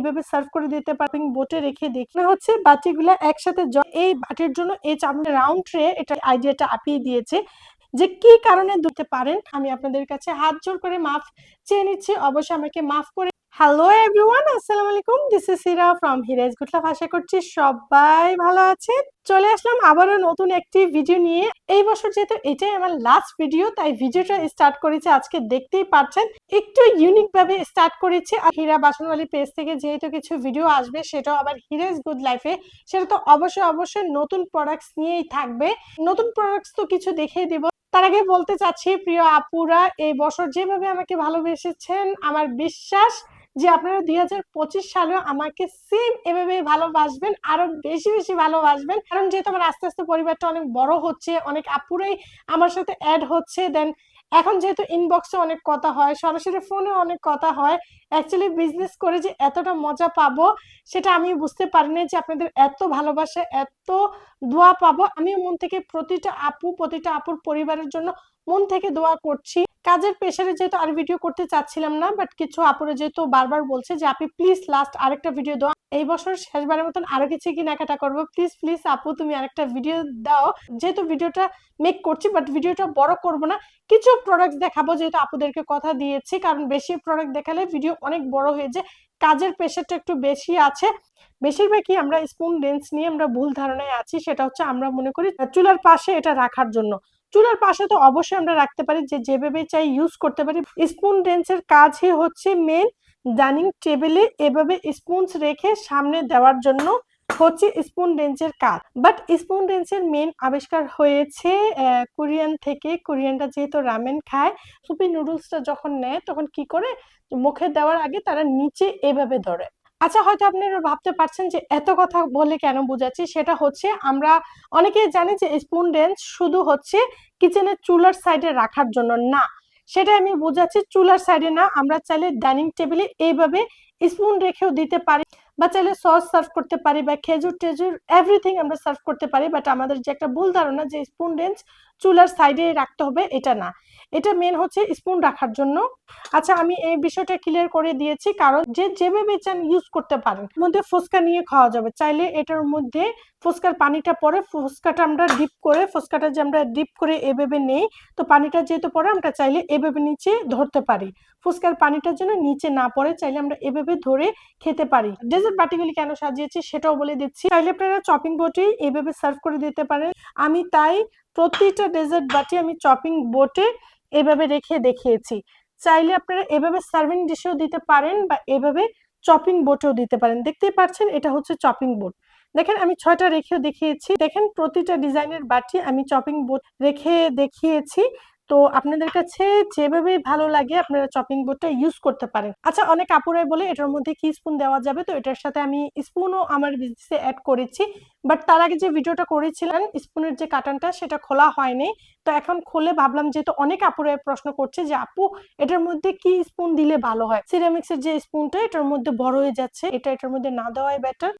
এভাবে সার্ভ করে দিতে পারবেন, বোটে রেখে দেখি। হচ্ছে বাটিগুলো একসাথে এই বাটির জন্য এই চামচ রাউন্ড ট্রে এটা আইডিয়াটা আপিয়ে দিয়েছে যে কি কারণে দিতে পারেন। আমি আপনাদের কাছে হাত জোর করে মাফ চেয়ে নিচ্ছি। অবশ্যই আমাকে মাফ করে হ্যালো এভরিওয়ান আসসালামু আলাইকুম দিস ইজ সিরা ফ্রম হিরাজ গুটলাফ আশা করছি সবাই ভালো আছেন। চলে আসলাম আবারও নতুন একটি ভিডিও নিয়ে। এই বছর যেহেতু এটাই আমার লাস্ট ভিডিও তাই ভিডিওটা স্টার্ট করেছি। আজকে দেখতেই পাচ্ছেন, একটু ইউনিক ভাবে স্টার্ট করেছি। আর হীরা বাসনওয়ালি পেজ থেকে যেহেতু কিছু ভিডিও আসবে, সেটাও আবার হিরাজ গুড লাইফে সেটা তো অবশ্যই অবশ্যই নতুন প্রোডাক্টস নিয়েই থাকবে। নতুন প্রোডাক্টস তো কিছু দেখিয়ে দিব। তার আগে বলতে চাচ্ছি, প্রিয় আপুরা, এই বছর যেভাবে আমাকে ভালোবেসেছেন, আমার বিশ্বাস যে আপনারা দুই হাজার পঁচিশ সালেও আমাকে সেম এভাবে ভালোবাসবেন, আরও বেশি বেশি ভালোবাসবেন। কারণ যেহেতু আমার আস্তে আস্তে পরিবারটা অনেক বড় হচ্ছে, অনেক আপুরাই আমার সাথে অ্যাড হচ্ছে দেন এখন যেহেতু ইনবক্সে অনেক কথা হয়, সরাসরি ফোনে অনেক কথা হয় অ্যাকচুয়ালি বিজনেস করে যে এতটা মজা পাবো, সেটা আমি বুঝতে পারিনি যে আপনাদের এত ভালোবাসা, এত দোয়া পাবো। আমি মন থেকে প্রতিটা আপু, প্রতিটা আপুর পরিবারের জন্য মন থেকে দোয়া করছি। কাজের প্রেশারে যেহেতু আর ভিডিও করতে চাচ্ছিলাম না বাট কিছু আপুরে যেহেতু বারবার বলছে যে, আপনি প্লিজ লাস্ট আরেকটা ভিডিও দাও। এই বছর শেষবারের মতন আরও কিছু কেনাকাটা করব। প্লিজ প্লিজ আপু, তুমি আরেকটা ভিডিও দাও। যেহেতু ভিডিওটা মেক করছি বাট ভিডিওটা বড় করব না। কিছু প্রোডাক্ট দেখাবো যেহেতু আপুদেরকে কথা দিয়েছি, কারণ বেশি প্রোডাক্ট দেখালে ভিডিও অনেক বড় হয়ে যায়। কাজের প্রেশারটা একটু বেশি আছে। বেশিরভাগই আমরা স্পুন লেন্স নিয়ে আমরা ভুল ধারণায় আছি, সেটা হচ্ছে আমরা মনে করি চুলার পাশে এটা রাখার জন্য। চুলার পাশে তো অবশ্যই আমরা রাখতে পারি, যে যেভাবে চাই ইউজ করতে পারি। স্পুন লেন্সের কাজই হচ্ছে মেন ডাইনিং টেবিলে এভাবে স্পুনস রেখে সামনে দেওয়ার জন্য হচ্ছে স্পুন রেঞ্জের কাজ। বাট স্পুন রেঞ্জের মেন আবিষ্কার হয়েছে কোরিয়ান থেকে। কোরিয়ানরা যেহেতু রামেন খায়, সুপি নুডলসটা যখন নেয় তখন কি করে? মুখে দেওয়ার আগে তারা নিচে এভাবে ধরে। আচ্ছা হয়তো আপনারা ভাবতে পারছেন যে এত কথা বলে কেন বোঝাচ্ছি? সেটা হচ্ছে আমরা অনেকেই জানি যে স্পুন রেঞ্জ শুধু হচ্ছে কিচেনের চুলার সাইডে রাখার জন্য না। সেটা আমি বোঝাচ্ছি চুলার সাইডে না, আমরা চাইলে ডাইনিং টেবিলে এইভাবে স্পুন রেখেও দিতে পারি বা চাইলে সস সার্ভ করতে পারি বা খেজুর টেজুর এভরিথিং আমরা সার্ভ করতে পারি। বাট আমাদের যে একটা ভুল ধারণা যে স্পুন রেঞ্জ চুলার সাইডে রাখতে হবে, এটা না। এটা মেন হচ্ছে স্পুন রাখার জন্য। আচ্ছা আমি এই বিষয়টা ক্লিয়ার করে দিয়েছি, কারণ যে যেভাবে চান ইউজ করতে পারেন। মধ্যে ফুচকা নিয়ে খাওয়া যাবে। চাইলে এটার মধ্যে ফুচকার পানিটা পরে, ফুচকাটা আমরা ডিপ করে, ফুচকাটা যে আমরা ডিপ করে এভাবে নেই, তো পানিটা যেহেতু পরে, আমরা চাইলে এভাবে নিচে ধরতে পারি। ফুচকার পানিটার জন্য নিচে না পড়ে, চাইলে আমরা এভাবে ধরে খেতে পারি। ডেজার্ট বাটিগুলি কেন সাজিয়েছি সেটাও বলে দিচ্ছি। চাইলে আপনারা চপিং বোটে এভাবে সার্ভ করে দিতে পারেন। আমি তাই প্রতিটা ডেজার্ট বাটি আমি চপিং বোটে এভাবে রেখে দেখিয়েছি। চাইলে আপনারা এভাবে সার্ভিং ডিশেও দিতে পারেন বা এভাবে চপিং বোটেও দিতে পারেন। দেখতেই পাচ্ছেন, এটা হচ্ছে চপিং বোট দেখেন, আমি ছয়টা রেখেও দেখিয়েছি। দেখেন, প্রতিটা ডিজাইনের বাটি আমি চপিং বোট রেখে দেখিয়েছি। তো আপনাদের কাছে যেভাবে ভালো লাগে আপনারা চপিং বোর্ডটা ইউজ করতে পারেন। আচ্ছা অনেক কাপড়ে বলে এটার মধ্যে কি স্পুন দেওয়া যাবে? তো এটার সাথে আমি স্পুনও আমার বিজনেসে অ্যাড করেছি। বাট তার আগে যে ভিডিওটা করেছিলেন স্পুনের যে কাটানটা সেটা খোলা হয়নি। তো এখন খুলে ভাবলাম, যেহেতু অনেক আপুরে প্রশ্ন করছে যে, আপু, এটার মধ্যে কি স্পুন দিলে ভালো হয়? সিরামিক্সের যে স্পুনটা এটার মধ্যে বড় হয়ে যাচ্ছে। এটা এটার মধ্যে না দেওয়াই বেটার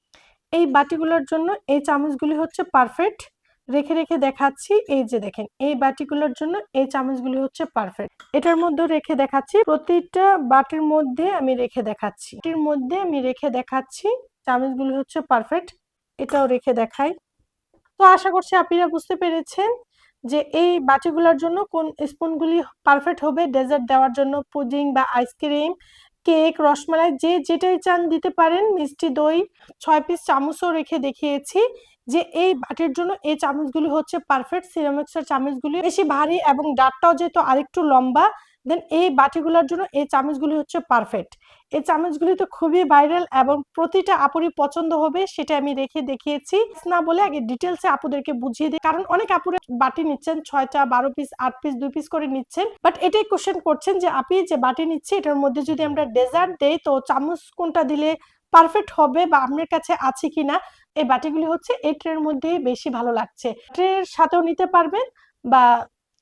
এই বাটিগুলোর জন্য এই চামচগুলি হচ্ছে পারফেক্ট রেখে রেখে দেখাচ্ছি এই যে দেখেন, এই বাটিগুলোর জন্য এই চামচগুলি হচ্ছে পারফেক্ট এটার মধ্যে রেখে দেখাচ্ছি, প্রতিটা বাটির মধ্যে আমি রেখে দেখাচ্ছি। এটির মধ্যে আমি রেখে দেখাচ্ছি চামচগুলি হচ্ছে পারফেক্ট এটাও রেখে দেখাই। তো আশা করছি আপনারা বুঝতে পেরেছেন যে এই বাটিগুলোর জন্য কোন স্পুনগুলি পারফেক্ট হবে। ডেজার্ট দেওয়ার জন্য পুডিং বা আইসক্রিম কেক রসমালাই, যে যেটাই চান দিতে পারেন। মিষ্টি দই, ছয় পিস চামচও রেখে দেখিয়েছি। যে এই বাটির জন্য এই চামচগুলি হচ্ছে পারফেক্ট সিরামিক্সের চামচগুলি। বেশি ভারী এবং ডাটটাও যেহেতু আরেকটু লম্বা দেন এই বাটিগুলোর জন্য এই চামচগুলি হচ্ছে পারফেক্ট এই চামচগুলি তো খুবই ভাইরাল এবং প্রতিটা আপুরই পছন্দ হবে সেটা আমি রেখে দেখিয়েছি। না বলে আগে ডিটেলসে আপুদেরকে বুঝিয়ে দিই, কারণ অনেক আপুরে বাটি নিচ্ছেন, ছয়টা, বারো পিস আট পিস দুই পিস করে নিচ্ছেন বাট এটাই কোশ্চেন করছেন যে আপনি যে বাটি নিচ্ছে এটার মধ্যে যদি আমরা ডেজার্ট দেই, তো চামচ কোনটা দিলে পারফেক্ট হবে বা আপনার কাছে আছে কিনা, এই বাটিগুলি হচ্ছে এই ট্রের মধ্যেই বেশি ভালো লাগছে। ট্রের সাথেও নিতে পারবেন বা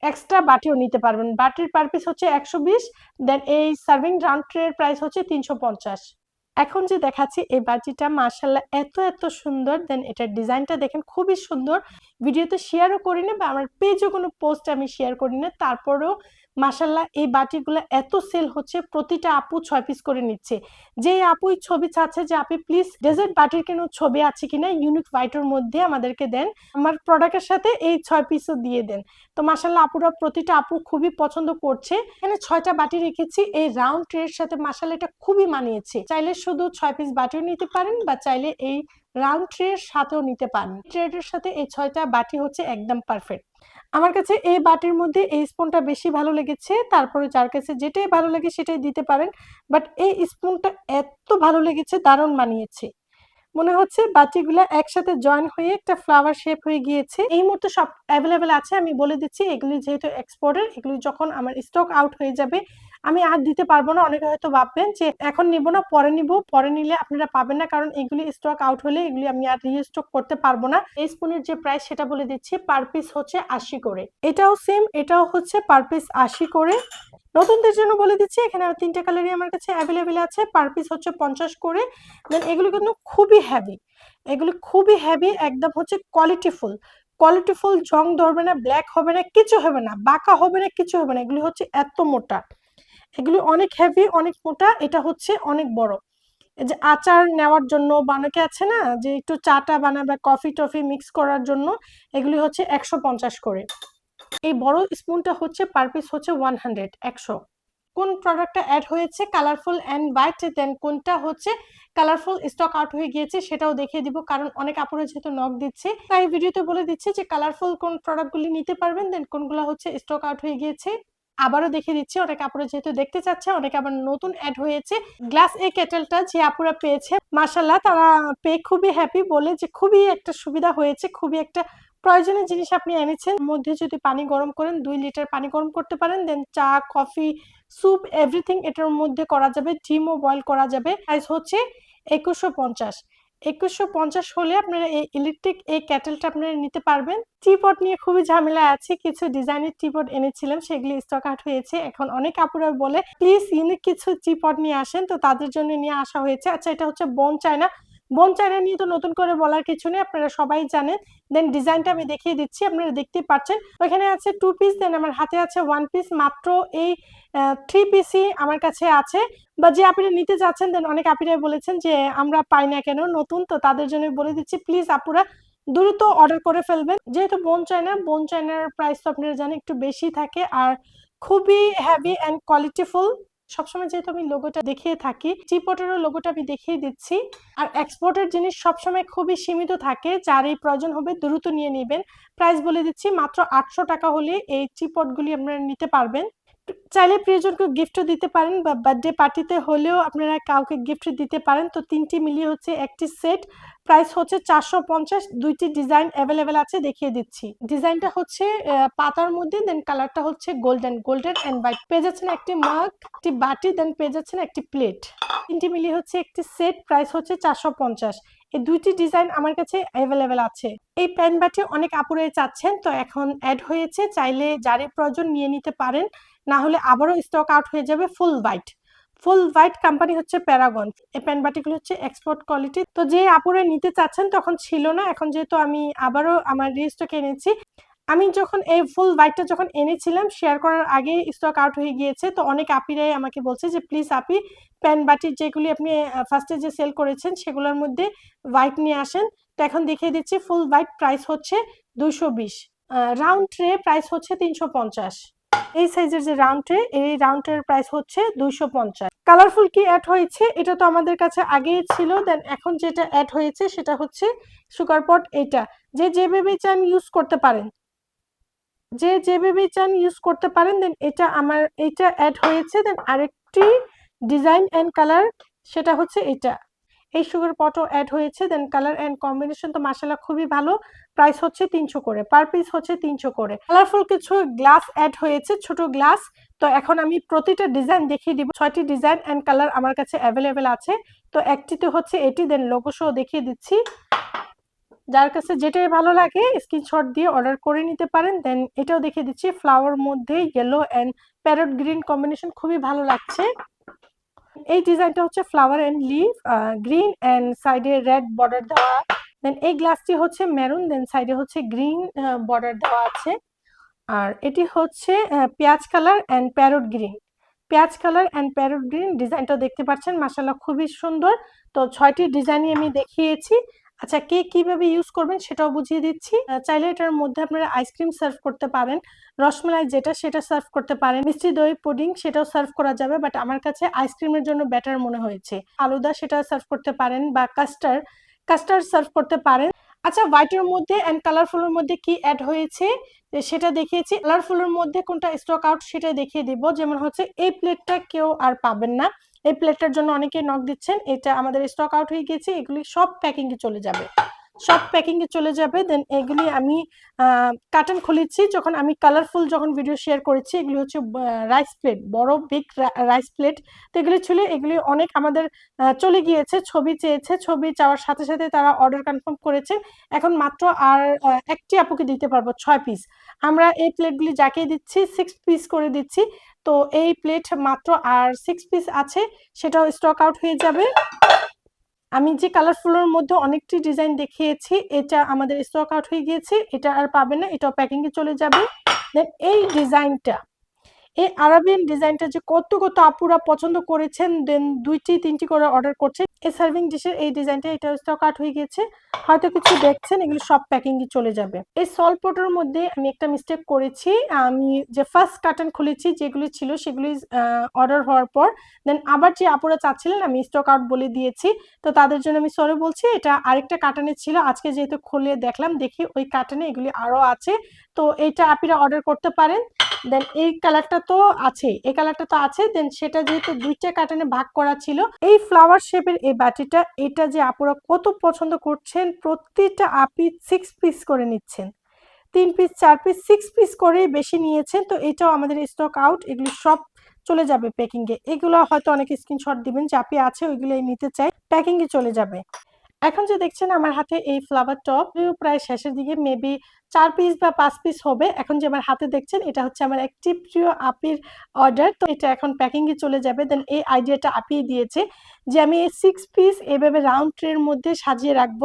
এক্সট্রা বাটিও নিতে পারবেন। বাটির পার পিস হচ্ছে একশো বিশ দেন এই সার্ভিং রাউন্ড ট্রের প্রাইস হচ্ছে তিনশো পঞ্চাশ। এখন যে দেখাচ্ছি, এই বাটিটা মার্শাল্লাহ এত এত সুন্দর। দেন এটার ডিজাইনটা দেখেন খুবই সুন্দর। ভিডিওতে শেয়ারও করি না বা আমার পেজও কোনো পোস্ট আমি শেয়ার করি না তারপরেও মাসাল্লাহ এই বাটিগুলো এত সেল হচ্ছে, প্রতিটা আপু ছয় পিস করে নিচ্ছে। যে আপুই ছবি চাচ্ছে যে, আপনি প্লিজ ডেজার্ট বাটির কোনো ছবি আছে কিনা ইউনিক হোয়াইটের মধ্যে আমাদেরকে দেন। আমার প্রোডাক্টের সাথে এই ছয় পিসও দিয়ে দেন। তো মাসাল্লাহ আপুরা প্রতিটা আপু খুবই পছন্দ করছে। এখানে ছয়টা বাটি রেখেছি। এই রাউন্ড ট্রের সাথে মাসাল্লাহ এটা খুবই মানিয়েছে। চাইলে শুধু ছয় পিস বাটিও নিতে পারেন বা চাইলে এই রাউন্ড ট্রের সাথেও নিতে পারেন। ট্রের সাথে এই ছয়টা বাটি হচ্ছে একদম পারফেক্ট আমার কাছে এই বাটির মধ্যে এই স্পুনটা বেশি ভালো লেগেছে, তারপরে যার কাছে যেটাই ভালো লাগে সেটাই দিতে পারেন। বাট এই স্পুনটা এত ভালো লেগেছে, দারুণ মানিয়েছে মনে হচ্ছে বাটিগুলো একসাথে জয়েন হয়ে একটা ফ্লাওয়ার শেপ হয়ে গিয়েছে। এই মুহূর্তে সব অ্যাভেলেবেল আছে, আমি বলে দিচ্ছি, এগুলি যেহেতু এক্সপোর্টের এগুলি যখন আমার স্টক আউট হয়ে যাবে আমি আর দিতে পারব না। অনেকে হয়তো ভাববেন যে এখন নিব না, পরে নিব। পরে নিলে আপনারা পাবেন না, কারণ এগুলি স্টক আউট হলে এগুলি আমি আর রিস্টক করতে পারব না। এই স্পুনের যে প্রাইস সেটা বলে দিচ্ছি পার পিস হচ্ছে আশি করে। এটাও সেম এটাও হচ্ছে পার পিস আশি করে। নতুনদের জন্য বলে দিচ্ছি, এখানে তিনটে কালারই আমার কাছে অ্যাভেলেবেল আছে। পার পিস হচ্ছে পঞ্চাশ করে। দেন এগুলো কিন্তু খুবই হ্যাভি এগুলো খুবই হ্যাভি একদম হচ্ছে কোয়ালিটিফুল কোয়ালিটিফুল জং ধরবে না ব্ল্যাক হবে না, কিছু হবে না, বাঁকা হবে না, কিছু হবে না। এগুলি হচ্ছে এত মোটা। এগুলি অনেক হেভি অনেক মোটা, এটা হচ্ছে অনেক বড়। যে আচার নেওয়ার জন্য বা অনেকে আছে না, যে একটু চাটা বানাবে কফি টফি মিক্স করার জন্য, এগুলি হচ্ছে একশো পঞ্চাশ করে। এই বড় স্পুনটা হচ্ছে পার পিস হচ্ছে ওয়ান হান্ড্রেড একশো। কোন প্রোডাক্টটা অ্যাড হয়েছে? কালারফুল অ্যান্ড হোয়াইট দেন কোনটা হচ্ছে কালারফুল স্টক আউট হয়ে গিয়েছে, সেটাও দেখিয়ে দিব, কারণ অনেক আপুরা যেহেতু নক দিচ্ছে, তাই ভিডিওতে বলে দিচ্ছে যে কালারফুল কোন প্রোডাক্টগুলি নিতে পারবেন দেন কোনগুলো হচ্ছে স্টক আউট হয়ে গিয়েছে। আবারও দেখে দিচ্ছি, অনেক আপুরা যেহেতু দেখতে চাচ্ছে অনেক আবার নতুন অ্যাড হয়েছে। গ্লাস এই কেটেলটা যে আপুরা পেয়েছে মাসাল্লাহ তারা পেয়ে খুবই হ্যাপি বলে যে খুবই একটা সুবিধা হয়েছে, খুবই একটা প্রয়োজনীয় জিনিস আপনি এনেছেন। মধ্যে যদি পানি গরম করেন, দুই লিটার পানি গরম করতে পারেন দেন চা কফি স্যুপ এভরিথিং এটার মধ্যে করা যাবে ডিমও বয়েল করা যাবে। প্রাইস হচ্ছে একুশশো পঞ্চাশ। একুশশো পঞ্চাশ হলে আপনারা এই ইলেকট্রিক এই ক্যাটেলটা আপনারা নিতে পারবেন। টিপট নিয়ে খুবই ঝামেলা আছে, কিছু ডিজাইনের টিপট এনেছিলাম সেগুলি স্টক আউট হয়েছে। এখন অনেক আপুরা বলে প্লিজ ইউনিক কিছু টিপট নিয়ে আসেন। তো তাদের জন্য নিয়ে আসা হয়েছে। আচ্ছা এটা হচ্ছে বন চায়না বোন চায়না নিয়ে তো নতুন করে বলার কিছু নেই, আপনারা সবাই জানেন। দেন ডিজাইনটা আমি দেখিয়ে দিচ্ছি, আপনারা দেখতে পাচ্ছেন। ওইখানে আছে টু পিস দেন আমার হাতে আছে ওয়ান পিস মাত্র এই থ্রি পিসই আমার কাছে আছে। বা যে আপনারা নিতে যাচ্ছেন দেন অনেক আপনারাই বলেছেন যে আমরা পাই না কেন, নতুন, তো তাদের জন্য বলে দিচ্ছি প্লিজ আপুরা দ্রুত অর্ডার করে ফেলবেন। যেহেতু বোন চায়না বোন চায়নার প্রাইস তো আপনারা জানেন একটু বেশি থাকে, আর খুবই হ্যাভি অ্যান্ড কোয়ালিটিফুল সবসময় যেহেতু আমি লোগোটা দেখিয়ে থাকি চিপটেরও লোগোটা আমি দেখিয়ে দিচ্ছি। আর এক্সপোর্টের জিনিস সবসময় খুবই সীমিত থাকে, যার এই প্রয়োজন হবে দ্রুত নিয়ে নেবেন। প্রাইস বলে দিচ্ছি মাত্র আটশো টাকা হলে এই চিপটগুলি আপনারা নিতে পারবেন। চাইলে প্রিয়জনকে গিফটও দিতে পারেন বা বার্থডে পার্টিতে হলেও আপনারা কাউকে গিফট দিতে পারেন। তো তিনটি মিলিয়ে হচ্ছে একটি সেট প্রাইস হচ্ছে চারশো পঞ্চাশ, দুইটি ডিজাইন অ্যাভেলেবেল আছে, দেখিয়ে দিচ্ছি। ডিজাইনটা হচ্ছে পাতার মধ্যে দেন কালারটা হচ্ছে গোল্ডেন গোল্ডেন অ্যান্ড হোয়াইট পেয়ে যাচ্ছেন একটি মাগ একটি বাটি দেন পেয়ে যাচ্ছেন একটি প্লেট তিনটি মিলিয়ে হচ্ছে একটি সেট প্রাইস হচ্ছে চারশো পঞ্চাশ। এই দুইটি ডিজাইন আমার কাছে অ্যাভেলেবেল আছে। এই প্যান বাটি অনেক আপুরাই চাচ্ছেন, তো এখন অ্যাড হয়েছে। চাইলে যারে প্রয়োজন নিয়ে নিতে পারেন। না হলে আবারও স্টক আউট হয়ে যাবে full white full white company হচ্ছে প্যারাগন। এই প্যান বাটিগুলো হচ্ছে এক্সপোর্ট কোয়ালিটি। তো যে আপুরে নিতে চাচ্ছেন তখন ছিল না। এখন যেহেতু আমি আবারও আমার রিস্টকে এনেছি, আমি যখন এই ফুল হোয়াইটটা যখন এনেছিলাম, শেয়ার করার আগে স্টক আউট হয়ে গিয়েছে। তো অনেক আপিরাই আমাকে বলছে যে, প্লিজ আপি প্যান বাটির যেগুলি আপনি ফার্স্টে যে সেল করেছেন, সেগুলোর মধ্যে হোয়াইট নিয়ে আসেন। তো এখন দেখিয়ে দিচ্ছি, ফুল হোয়াইট প্রাইস হচ্ছে দুশো বিশ। রাউন্ড ট্রে প্রাইস হচ্ছে তিনশো পঞ্চাশ। এই সাইজের যে রাউন্ড এই রাউন্ড ট্রের প্রাইস হচ্ছে দুইশো পঞ্চাশ। কালারফুল কি অ্যাড হয়েছে? এটা তো আমাদের কাছে আগেই ছিল। দেন এখন যেটা অ্যাড হয়েছে, সেটা হচ্ছে সুগার পট এটা। যে যেভাবে চান ইউজ করতে পারেন। যে যেভাবে চান ইউজ করতে পারেন দেন এটা আমার, এটা অ্যাড হয়েছে। দেন আরেকটি ডিজাইন অ্যান্ড কালার সেটা হচ্ছে এটা। এই সুগার পটও অ্যাড হয়েছে দেন কালার অ্যান্ড কম্বিনেশন তো মাসালা খুবই ভালো। প্রাইস হচ্ছে তিনশো করে পার পিস হচ্ছে তিনশো করে। কালারফুল কিছু গ্লাস অ্যাড হয়েছে, ছোট গ্লাস তো এখন আমি প্রতিটা ডিজাইন দেখিয়ে দিব। ছয়টি ডিজাইন অ্যান্ড কালার আমার কাছে অ্যাভেলেবেল আছে। তো একটিতে হচ্ছে এটি দেন শো দেখিয়ে দিচ্ছি। যার কাছে যেটাই ভালো লাগে স্ক্রিনশট দিয়ে অর্ডার করে নিতে পারেন। দেন এটাও দেখিয়ে দিচ্ছি। ফ্লাওয়ার মধ্যে yellow and parrot green combination খুবই ভালো লাগছে। এই ডিজাইনটা হচ্ছে flower and leaf green and সাইডে রেড বর্ডার দেওয়া। দেন এই গ্লাসটি হচ্ছে মেরুন দেন সাইডে হচ্ছে গ্রিন বর্ডার দেওয়া আছে। আর এটি হচ্ছে পেঁয়াজ কালার অ্যান্ড প্যারোট গ্রিন পেঁয়াজ কালার অ্যান্ড প্যারট গ্রিন ডিজাইনটা দেখতে পাচ্ছেন মাসাল্লাহ খুবই সুন্দর। তো ছয়টি ডিজাইনই আমি দেখিয়েছি। আচ্ছা কে কীভাবে ইউজ করবেন সেটাও বুঝিয়ে দিচ্ছি। চাইলে এটার মধ্যে আপনারা আইসক্রিম সার্ভ করতে পারেন। রসমালাই যেটা সেটা সার্ভ করতে পারেন। মিষ্টি দই, পুডিং সেটাও সার্ভ করা যাবে বাট আমার কাছে আইসক্রিমের জন্য বেটার মনে হয়েছে। আলুদা সেটা সার্ভ করতে পারেন বা কাস্টার্ড কাস্টার্ড সার্ভ করতে পারেন। আচ্ছা হোয়াইটের মধ্যে অ্যান্ড কালারফুলের মধ্যে কি অ্যাড হয়েছে? সেটা দেখিয়েছি। কালারফুলের মধ্যে কোনটা স্টক আউট সেটা দেখিয়ে দিব। যেমন হচ্ছে, এই প্লেটটা কেউ আর পাবেন না। এই প্লেটটার জন্য অনেকে নক দিচ্ছেন, এটা আমাদের স্টক আউট হয়ে গেছে এগুলি সব প্যাকিংয়ে চলে যাবে। সব প্যাকিং এ চলে যাবে দেন এগুলি আমি কার্টন খুলেছি। যখন আমি কালারফুল যখন ভিডিও শেয়ার করেছি, এগুলি হচ্ছে রাইস প্লেট বড় বিগ রাইস প্লেট তো এগুলি ছিল, এগুলি অনেক আমাদের চলে গিয়েছে, ছবি চেয়েছে। ছবি চাওয়ার সাথে সাথে তারা অর্ডার কনফার্ম করেছে। এখন মাত্র আর একটি আপুকে দিতে পারব, ছয় পিস আমরা এই প্লেটগুলি যাকে দিচ্ছি সিক্স পিস করে দিচ্ছি। তো এই প্লেট মাত্র আর সিক্স পিস আছে, সেটাও স্টক আউট হয়ে যাবে। আমি যে কালারফুলের মধ্যে অনেকটি ডিজাইন দেখিয়েছি, এটা আমাদের স্টক আউট হয়ে গিয়েছে, এটা আর পাবে না, এটাও প্যাকিং এ চলে যাবে। দেন এই ডিজাইনটা এই আরাবিয়ান ডিজাইনটা যে কত কত আপুরা পছন্দ করেছেন, দেন দুইটি, তিনটি করে অর্ডার করছে। এই সার্ভিং ডিশের এই ডিজাইনটা, এটা স্টক আউট হয়ে গিয়েছে হয়তো কিছু দেখছেন, এগুলো সব প্যাকিং এ চলে যাবে। এই সলপটের মধ্যে আমি একটা মিস্টেক করেছি। আমি যে ফার্স্ট কার্টন খুলেছি, যেগুলি ছিল সেগুলি অর্ডার হওয়ার পর, দেন আবার যে আপুরা চাচ্ছিলেন, আমি স্টক আউট বলে দিয়েছি। তো তাদের জন্য আমি সরি বলছি, এটা আরেকটা কার্টনে ছিল। আজকে যেহেতু খুলে দেখলাম, দেখি ওই কার্টনে এগুলি আরও আছে। তো এইটা আপনারা অর্ডার করতে পারেন। দেন এই কালারটা তো আছে, এই কালারটা তো আছে। দেন সেটা যেহেতু দুইটা কার্টনে ভাগ করা ছিল, এই ফ্লাওয়ার শেপের এই বাটিটা, এটা যে আপুরা কত পছন্দ করছেন, প্রতিটা আপি সিক্স পিস করে নিচ্ছেন। তিন পিস চার পিস সিক্স পিস করে বেশি নিয়েছেন, তো এটাও আমাদের স্টক আউট এগুলো সব চলে যাবে প্যাকিং এ এগুলো হয়তো অনেকে স্ক্রিনশট দিবেন যে, আপি আছে ওইগুলো নিতে চাই। প্যাকিং এ চলে যাবে। এখন যে দেখছেন আমার হাতে এই ফ্লাওয়ার টপ প্রায় শেষের দিকে মেবি চার পিস বা পাঁচ পিস হবে। এখন যে আমার হাতে দেখছেন, এটা হচ্ছে আমার একটি প্রিয় আপির অর্ডার তো এটা এখন প্যাকিং এ চলে যাবে। দেন এই আইডিয়াটা আপি দিয়েছে যে আমি এই সিক্স পিস এভাবে রাউন্ড ট্রের মধ্যে সাজিয়ে রাখব।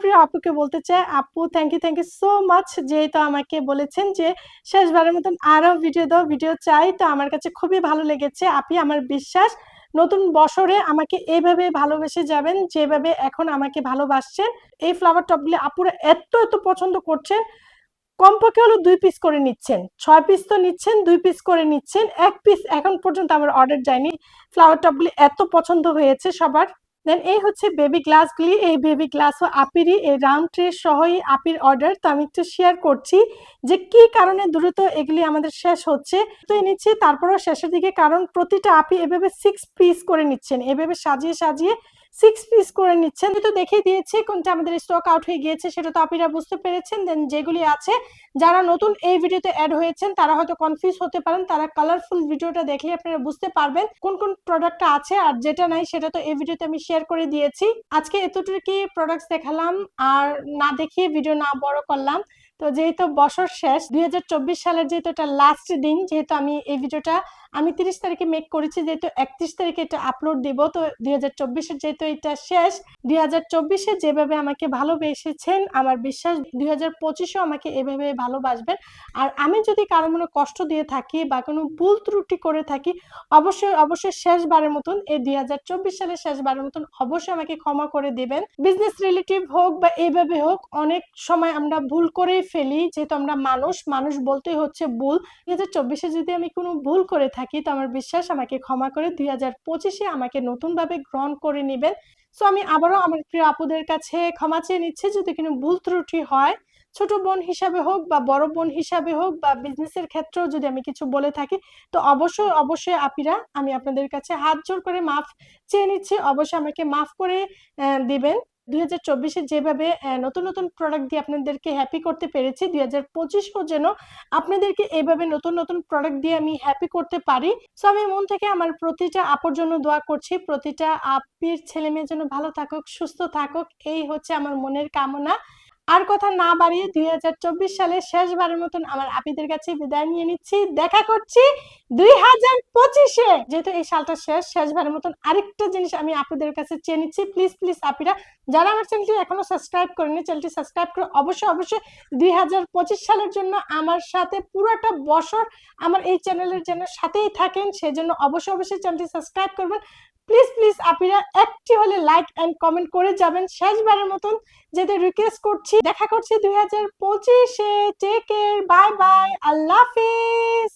প্রিয় আপুকে বলতে চাই, আপু thank you thank you so much যেহেতু আমাকে বলেছেন যে শেষবারের মতন আরও ভিডিও দাও ভিডিও চাই। তো আমার কাছে খুবই ভালো লেগেছে। আপি আমার বিশ্বাস নতুন বছরে আমাকে এইভাবে ভালোবেসে যাবেন যেভাবে এখন আমাকে ভালোবাসছেন। এই ফ্লাওয়ার টপগুলি আপুরা এত এত পছন্দ করছেন। কমপক্ষে হলো দুই পিস করে নিচ্ছেন। ছয় পিস তো নিচ্ছেন, দুই পিস করে নিচ্ছেন। এক পিস এখন পর্যন্ত আমার অর্ডার যায়নি। ফ্লাওয়ার টপগুলি এত পছন্দ হয়েছে সবার। দেন এই হচ্ছে বেবি গ্লাসগুলি এই বেবি গ্লাস ও আপিরই, এই রাউন্ড ট্রে সহই আপির অর্ডার তো আমি একটু শেয়ার করছি যে কি কারণে দ্রুত এগুলি আমাদের শেষ হচ্ছে। তো নিচ্ছি, তারপরও শেষের দিকে কারণ প্রতিটা আপি এভাবে সিক্স পিস করে নিচ্ছেন। এভাবে সাজিয়ে সাজিয়ে সিক্স পিস করে নিচ্ছেন। তো দেখিয়ে দিয়েছি, কোনটা আমাদের স্টক আউট হয়ে গিয়েছে সেটা তো আপনারা বুঝতে পেরেছেন। দেন যেগুলি আছে, যারা নতুন এই ভিডিওতে অ্যাড হয়েছেন, তারা হয়তো কনফিউজ হতে পারেন। তারা কালারফুল ভিডিওটা দেখলে আপনারা বুঝতে পারবেন কোন কোন প্রোডাক্টটা আছে আর যেটা নাই সেটা তো এই ভিডিওতে আমি শেয়ার করে দিয়েছি। আজকে এতটুকু প্রোডাক্টস দেখালাম আর না দেখিয়ে ভিডিও না বড় করলাম। তো যেহেতু বছর শেষ, দুই হাজার চব্বিশ সালের যেহেতু এটা লাস্ট দিন, যেহেতু আমি এই ভিডিওটা আমি তিরিশ তারিখে মেক করেছি, যেহেতু একত্রিশ তারিখে এটা আপলোড দিব, তো দুই হাজার চব্বিশের যেহেতু এটা শেষ দুই হাজার চব্বিশে যেভাবে আমাকে ভালোবেসেছেন, আমার বিশ্বাস দুই হাজার পঁচিশেও আমাকে এভাবে ভালোবাসবেন। আর আমি যদি কারও মনে কষ্ট দিয়ে থাকি বা কোনো ভুল ত্রুটি করে থাকি, অবশ্যই অবশ্যই শেষবারের মতন, এই দুই হাজার চব্বিশ সালের শেষবারের মতন অবশ্যই আমাকে ক্ষমা করে দিবেন। বিজনেস রিলেটিভ হোক বা এইভাবে হোক, অনেক সময় আমরা ভুল করেই ফেলি, যেহেতু আমরা মানুষ মানুষ বলতেই হচ্ছে ভুল। দুই হাজার চব্বিশে যদি আমি কোনো ভুল করে থাকি তো আমার বিশ্বাস আমাকে ক্ষমা করে দুই হাজার পঁচিশে আমাকে নতুনভাবে গ্রহণ করে নেবেন। সো আমি আবারও আমার প্রিয় আপুদের কাছে ক্ষমা চেয়ে নিচ্ছি, যদি কোনো ভুল ত্রুটি হয়, ছোট বোন হিসাবে হোক বা বড় বোন হিসাবে হোক বা বিজনেসের ক্ষেত্রেও যদি আমি কিছু বলে থাকি, তো অবশ্যই অবশ্যই আপিরা, আমি আপনাদের কাছে হাত জোর করে মাফ চেয়ে নিচ্ছি। অবশ্যই আমাকে মাফ করে দিবেন। দুই হাজার চব্বিশে যেভাবে নতুন নতুন প্রোডাক্ট দিয়ে আপনাদেরকে হ্যাপি করতে পেরেছি, দুই হাজার পঁচিশেও যেন আপনাদেরকে এইভাবে নতুন নতুন প্রোডাক্ট দিয়ে আমি হ্যাপি করতে পারি। সো আমি মন থেকে আমার প্রতিটা আপর জন্য দোয়া করছি, প্রতিটা আপির ছেলে মেয়ে যেন ভালো থাকুক, সুস্থ থাকুক, এই হচ্ছে আমার মনের কামনা। আর কথা না বাড়িয়ে দুই হাজার চব্বিশ সালে শেষবারের মতন আমার আপিদের কাছে বিদায় নিয়ে নিচ্ছি। দেখা করছি দুই হাজার পঁচিশে। যেহেতু এই সালটা শেষ, শেষবারের মতন আরেকটা জিনিস আমি আপুদের কাছে চেয়ে নিচ্ছি। প্লিজ প্লিজ আপিরা, যারা আমার চ্যানেলটি এখনও সাবস্ক্রাইব করেনি চ্যানেলটি সাবস্ক্রাইব করে অবশ্যই অবশ্যই দুই হাজার পঁচিশ সালের জন্য আমার সাথে পুরোটা বছর আমার এই চ্যানেলের জন্য সাথেই থাকেন, সেজন্য অবশ্যই অবশ্যই চ্যানেলটি সাবস্ক্রাইব করবেন। প্লিজ প্লিজ আপনারা একটি হলে লাইক অ্যান্ড কমেন্ট করে যাবেন শেষবারের মতন। যেতে রিকোয়েস্ট করছি। দেখা করছি দুই হাজার পঁচিশে। টেক কেয়ার বাই বাই আল্লাহ হাফিজ।